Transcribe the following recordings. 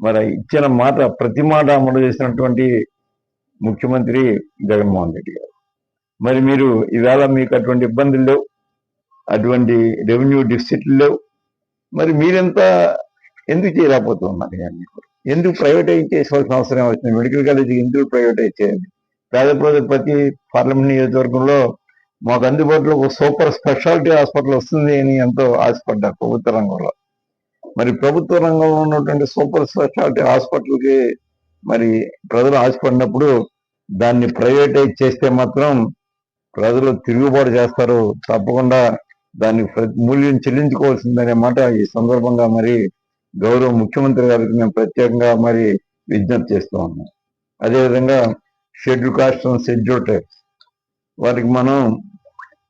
మరి ఇచ్చిన మాట ప్రతి మాట అమలు చేసినటువంటి ముఖ్యమంత్రి జగన్మోహన్ రెడ్డి గారు. మరి మీరు ఈవేళ మీకు అటువంటి ఇబ్బందులు లేవు అటువంటి రెవెన్యూ డిఫిసిట్లు లేవు. మరి మీరెంత ఎందుకు చేయలేకపోతున్నారు ఇవన్నీ ఎందుకు ప్రైవేటైజ్ చేసుకోవాల్సిన అవసరం వచ్చింది? మెడికల్ కాలేజీ ఎందుకు ప్రైవేటైజ్ చేయాలి? పేద ప్రజలు ప్రతి పార్లమెంట్ నియోజకవర్గంలో మాకు అందుబాటులో ఒక సూపర్ స్పెషాలిటీ హాస్పిటల్ వస్తుంది అని ఎంతో ఆశపడ్డారు ప్రభుత్వ రంగంలో. మరి ప్రభుత్వ రంగంలో ఉన్నటువంటి సూపర్ స్పెషాలిటీ హాస్పిటల్కి మరి ప్రజలు ఆశపడినప్పుడు దాన్ని ప్రైవేటైజ్ చేస్తే మాత్రం ప్రజలు తిరుగుబాటు చేస్తారు. తప్పకుండా దానికి మూల్యం చెల్లించుకోవాల్సిందనే మాట ఈ సందర్భంగా మరి గౌరవ ముఖ్యమంత్రి గారికి మేము ప్రత్యేకంగా మరి విజ్ఞప్తి చేస్తూ ఉన్నాం అదేవిధంగా షెడ్యూల్ కాస్ట్ షెడ్యూల్ టైప్స్. వారికి మనం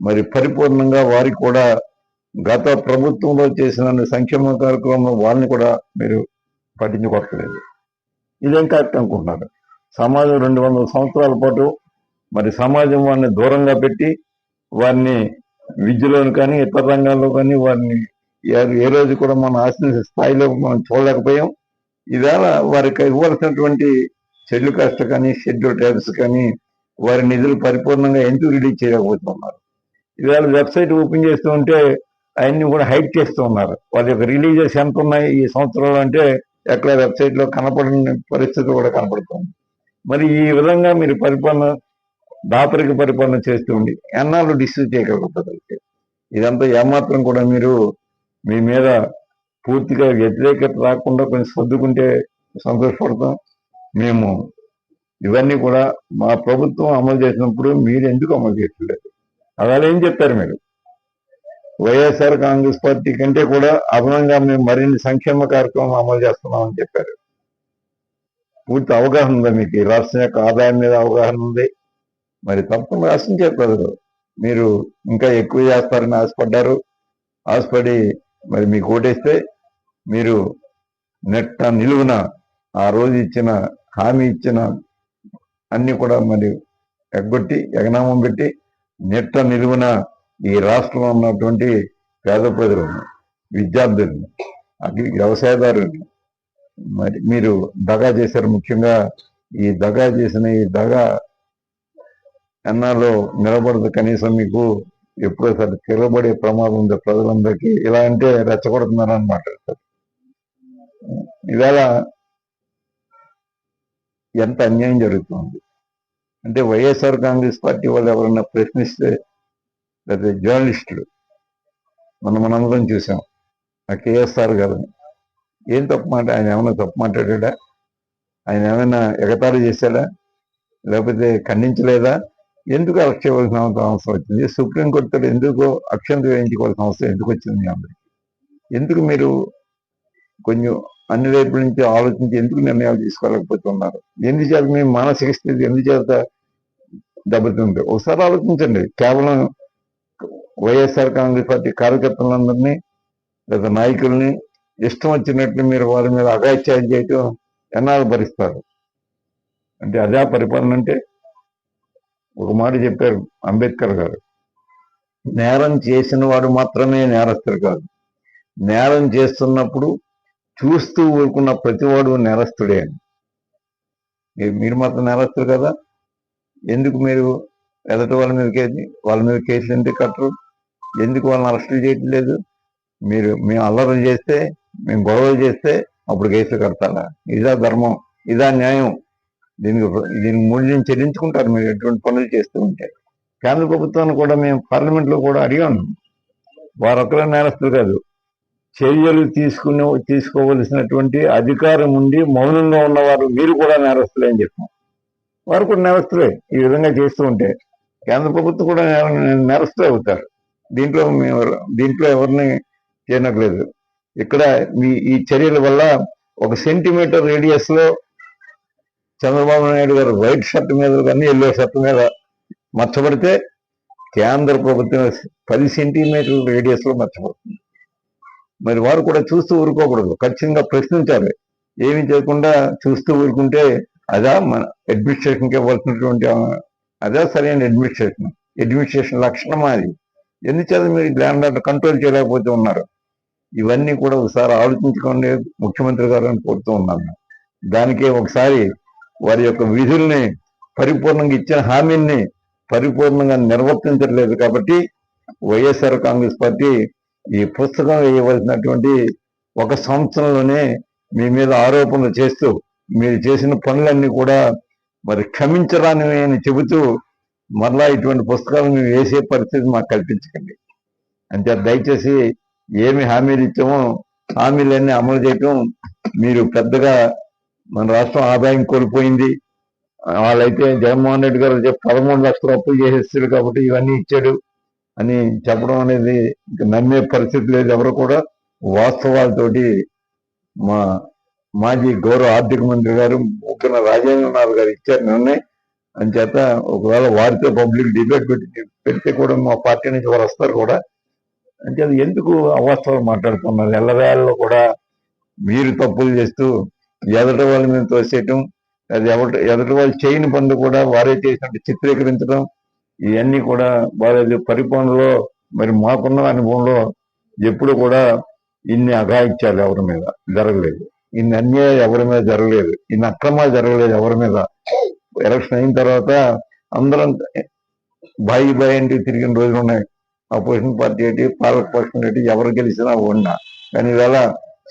మరి పరిపూర్ణంగా వారికి కూడా గత ప్రభుత్వంలో చేసిన సంక్షేమ కార్యక్రమంలో వాళ్ళని కూడా మీరు పట్టించుకోవట్లేదు ఇదేం కరెక్ట్ అనుకుంటున్నారు? సమాజం రెండు వందల సంవత్సరాల పాటు మరి సమాజం వారిని దూరంగా పెట్టి వారిని విద్యలోను కానీ ఇతర రంగాల్లో కానీ వారిని ఏ- రోజు కూడా మనం ఆశించే స్థాయిలో మనం చూడలేకపోయాం. ఇవాళ వారికి ఇవ్వాల్సినటువంటి షెడ్యూల్ కాస్ట్ కానీ షెడ్యూల్ ట్యాబ్స్ కానీ వారి నిధులు పరిపూర్ణంగా ఎందుకు రిలీజ్ చేయలేకపోతున్నారు. ఇవాళ వెబ్సైట్ ఓపెన్ చేస్తూ ఉంటే అవన్నీ కూడా హైట్ చేస్తూ ఉన్నారు. వాళ్ళ యొక్క రిలీజెస్ ఎంత ఉన్నాయి ఈ సంవత్సరంలో అంటే ఎక్కడ వెబ్సైట్లో కనపడని పరిస్థితి కూడా కనపడుతుంది. మరి ఈ విధంగా మీరు పరిపాలన దాపరిక పరిపాలన చేస్తూ ఉండి ఎన్నాళ్ళు డిస్యూజ్ చేయగలుగుతారు ఇదంతా ఏమాత్రం కూడా మీరు మీ మీద పూర్తిగా వ్యతిరేకత రాకుండా కొంచెం సర్దుకుంటే సంతోషపడతాం. మేము ఇవన్నీ కూడా మా ప్రభుత్వం అమలు చేసినప్పుడు మీరు ఎందుకు అమలు చేయట్లేదు? అలా ఏం చెప్తారు మీరు? వైఎస్ఆర్ కాంగ్రెస్ పార్టీ కంటే కూడా అదనంగా మేము మరిన్ని సంక్షేమ కార్యక్రమం అమలు చేస్తున్నామని చెప్పారు. పూర్తి అవగాహన ఉందా మీకు? ఈ రాష్ట్రం యొక్క ఆదాయం మీద అవగాహన ఉంది. మరి తప్పకుండా రాష్ట్రం చెప్పారు మీరు ఇంకా ఎక్కువ చేస్తారని ఆశపడ్డారు. ఆశపడి మరి మీకు ఓటేస్తే మీరు నెట్ట నిలువున ఆ రోజు ఇచ్చిన హామీ ఇచ్చిన అన్ని కూడా మరి ఎగ్గొట్టి ఎగనామం పెట్టి నెట్ట నిలువున ఈ రాష్ట్రంలో ఉన్నటువంటి పేద ప్రజలను విద్యార్థులను అగ్రి వ్యవసాయదారులను మరి మీరు దగా చేశారు ముఖ్యంగా ఈ దగా చేసిన ఈ దగా ఎన్నాళ్ళు నిలబడదు కనీసం మీకు ఎప్పుడో సార్ తిరగబడే ప్రమాదం ఉంది ప్రజలందరికీ. ఇలా అంటే రెచ్చగొడుతున్నారు అనమాట ఇవాళ ఎంత అన్యాయం జరుగుతుంది? అంటే వైఎస్ఆర్ కాంగ్రెస్ పార్టీ వాళ్ళు ఎవరైనా ప్రశ్నిస్తే లేకపోతే జర్నలిస్టులు. మనం మనందరం చూసాం. ఆ కేఎస్ఆర్ గారిని ఏం తప్పు మాట ఆయన ఏమైనా తప్పు మాట్లాడా ఆయన ఏమైనా ఎగతాళి చేశాడా? లేకపోతే ఖండించలేదా? ఎందుకు అరెస్ట్ చేయవలసిన అవసరం వచ్చింది? సుప్రీంకోర్టు ఎందుకు అక్షంత వేయించుకోవాల్సిన అవసరం ఎందుకు వచ్చింది అందరికి? ఎందుకు మీరు కొంచెం అన్ని వైపుల నుంచి ఆలోచించి ఎందుకు నిర్ణయాలు తీసుకోలేకపోతున్నారు? ఎందుచేత మీ మానసిక స్థితి ఎందుచేత దెబ్బతింది ఒకసారి ఆలోచించండి. కేవలం వైఎస్ఆర్ కాంగ్రెస్ పార్టీ కార్యకర్తలందరినీ లేదా నాయకుల్ని ఇష్టం వచ్చినట్లు మీరు వారి మీద అగాత్యాలు చేయటం ఎన్నాళ్ళు భరిస్తారు? అంటే అదే పరిపాలన అంటే ఒక మాట చెప్పారు అంబేద్కర్ గారు. నేరం చేసిన వాడు మాత్రమే నేరస్తుడు కాదు. నేరం చేస్తున్నప్పుడు చూస్తూ ఊరుకున్న ప్రతివాడు నేరస్తుడే అని. మీరు- మీరు మాత్రం నేరస్తుడు కదా? ఎందుకు మీరు ఎదటి వాళ్ళ మీద కేసు వాళ్ళ మీద కేసులు ఎందుకు కట్టరు? ఎందుకు వాళ్ళని అరెస్టులు చేయట్లేదు? మీరు మేము అల్లరం చేస్తే మేము గొడవలు చేస్తే అప్పుడు కేసులు కడతారా? ఇదా ధర్మం ఇదా న్యాయం. దీనికి దీని మూల్యం చెల్లించుకుంటారు మీరు ఎటువంటి పనులు చేస్తూ ఉంటే. కేంద్ర ప్రభుత్వాన్ని కూడా మేము పార్లమెంట్లో కూడా అడిగాను వారు ఒక్కరే నేరస్తులు కాదు. చర్యలు తీసుకునే తీసుకోవలసినటువంటి అధికారం ఉండి మౌనంగా ఉన్నవారు మీరు కూడా నేరస్తులే అని చెప్పాం. వారు కూడా నేరస్తులే. ఈ విధంగా చేస్తూ ఉంటే కేంద్ర ప్రభుత్వం కూడా నేర- నేరస్తులే అవుతారు. దీంట్లో మేము దీంట్లో ఎవరిని చేయనట్లేదు ఇక్కడ మీ ఈ చర్యల వల్ల ఒక సెంటీమీటర్ రేడియస్లో చంద్రబాబు నాయుడు గారు వైట్ షర్ట్ మీద కానీ ఎల్లో షర్ట్ మీద మచ్చబడితే కేంద్ర ప్రభుత్వం పది సెంటీమీటర్ రేడియస్లో మచ్చబడుతుంది. మరి వారు కూడా చూస్తూ ఊరుకోకూడదు. ఖచ్చితంగా ప్రశ్నించాలి. ఏమి చేయకుండా చూస్తూ ఊరుకుంటే అదా మన అడ్మినిస్ట్రేషన్కి ఇవ్వాల్సినటువంటి అదే సరైన అడ్మినిస్ట్రేషన్ అడ్మినిస్ట్రేషన్ లక్షణమా అది. ఎందుచేత మీరు ల్యాండ్ కంట్రోల్ చేయలేకపోతే ఉన్నారు? ఇవన్నీ కూడా ఒకసారి ఆలోచించుకోండి ముఖ్యమంత్రి గారు కోరుతూ ఉన్నాను దానికే ఒకసారి వారి యొక్క విధుల్ని పరిపూర్ణంగా ఇచ్చిన హామీని పరిపూర్ణంగా నిర్వర్తించట్లేదు కాబట్టి వైఎస్ఆర్ కాంగ్రెస్ పార్టీ ఈ పుస్తకం వేయవలసినటువంటి ఒక సంవత్సరంలోనే మీ మీద ఆరోపణలు చేస్తూ మీరు చేసిన పనులన్నీ కూడా మరి క్షమించరానివి అని చెబుతూ మరలా ఇటువంటి పుస్తకాలు మేము వేసే పరిస్థితి మాకు కల్పించకండి. అంతే దయచేసి ఏమి హామీలు ఇచ్చామో హామీలన్నీ అమలు చేయటం మీరు పెద్దగా మన రాష్ట్రం ఆదాయం కోల్పోయింది. వాళ్ళైతే జగన్మోహన్ రెడ్డి గారు చెప్పి పదమూడు లక్షలు అప్పులు చేసేస్తారు కాబట్టి ఇవన్నీ ఇచ్చాడు అని చెప్పడం అనేది నమ్మే పరిస్థితి లేదు ఎవరు కూడా. వాస్తవాలతోటి మా మాజీ గౌరవ ఆర్థిక మంత్రి గారు ముగ్గున రాజేంద్రనాథ్ గారు ఇచ్చారు నిర్ణయం. అని చేత ఒకవేళ వారితో పబ్లిక్ డిబేట్ పెట్టి పెడితే కూడా మా పార్టీ నుంచి వారు వస్తారు కూడా. అంటే అది ఎందుకు అవాస్తవాలు మాట్లాడుతున్నారు? ఎల్లవేళలో కూడా మీరు తప్పులు చేస్తూ ఎదటి వాళ్ళ మీద తోసేయటం అది ఎవరి ఎదటి వాళ్ళు చేయని పనులు కూడా వారే చేసినట్టు చిత్రీకరించడం ఇవన్నీ కూడా వారి పరిపాలనలో మరి మాకున్న అనుభవంలో ఎప్పుడు కూడా ఇన్ని అఘాయిత్యాలు ఎవరి మీద జరగలేదు. ఇన్ని అన్యాయాలు ఎవరి మీద జరగలేదు. ఇన్ని అక్రమాలు జరగలేదు ఎవరి మీద. ఎలక్షన్ అయిన తర్వాత అందరం బాయి బాయి అంటే తిరిగిన రోజులు ఉన్నాయి. అపోజిషన్ పార్టీ ఏంటి పాలక పక్షం ఏంటి ఎవరు గెలిచినా ఉన్నా కానీ ఇవాళ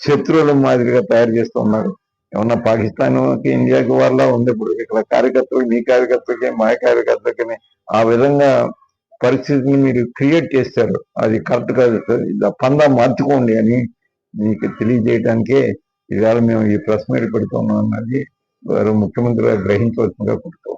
శత్రువుల మాదిరిగా తయారు చేస్తున్నారు ఏమన్నా పాకిస్తాన్కి ఇండియాకి వాళ్ళ ఉంది ఇప్పుడు. ఇక్కడ కార్యకర్తలు మీ కార్యకర్తలకి మా కార్యకర్తలకి ఆ విధంగా పరిస్థితిని మీరు క్రియేట్ చేస్తారు. అది కరెక్ట్ కాదు. పందా మార్చుకోండి అని మీకు తెలియజేయడానికే ఇవాళ మేము ఈ ప్రెస్ మీట్ పెడుతున్నాం అన్నది వారు ముఖ్యమంత్రి గారు గ్రహించవలసిందిగా కోరుతాం